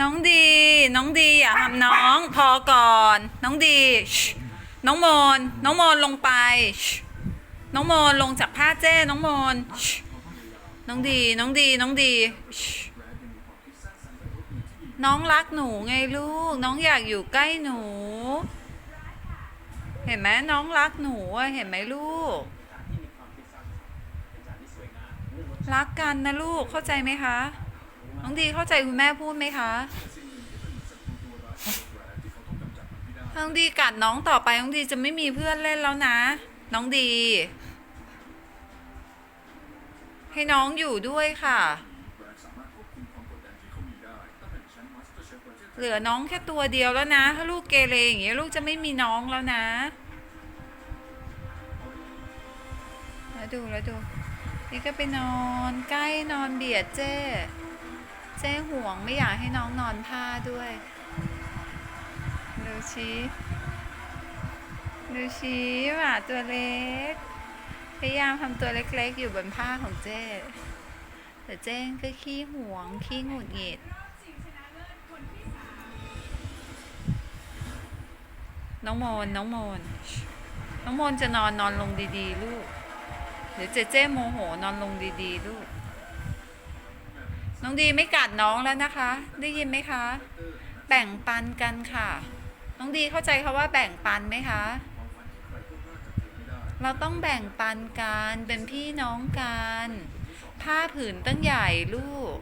น้องดี น้องดีอย่าทำน้องพอก่อน น้องดีน้องโมนน้องโมนลงไป น้องโมนลงจากผ้าเจ้น้องโมนน้องดีน้องดีน้องดี น้องรักหนูไงลูก น้องอยากอยู่ใกล้หนู เห็นไหมน้องรักหนูเห็นไหมลูก รักกันนะลูกเข้าใจไหมคะ น้องดีเข้าใจคุณแม่พูดไหมคะน้องดีกัดน้องต่อไปน้องดีจะไม่มีเพื่อนเล่นแล้วนะ น้องดี ให้น้องอยู่ด้วยค่ะ เหลือน้องแค่ตัวเดียวแล้วนะ ถ้าลูกเกเรอย่างเงี้ยลูกจะไม่มีน้องแล้วนะแล้วดูแล้วดู นี่ก็ไปนอนใกล้นอนเบียดเจ้เจ้ห่วงไม่อยากให้น้องนอนผ้าด้วยดูชี้ดูชี้หมาตัวเล็ก พยายามทำตัวเล็กๆ อยู่บนผ้าของเจ้แต่เจ้ก็ขี้ห่วง ขี้หงุดหงิดน้องโมนน้องโมนน้องโมนจะนอนนอนลงดีๆ ลูก เดี๋ยวเจเจ้โมโหนอนลงดีๆ ลูก น้องดีไม่กัดน้องแล้วนะคะ ได้ยินไหมคะ แบ่งปันกันค่ะ น้องดีเข้าใจคาว่าแบ่งปันไหมคะ เราต้องแบ่งปันกันเป็นพี่น้องกัน ผ้าผืนตั้งใหญ่ลูก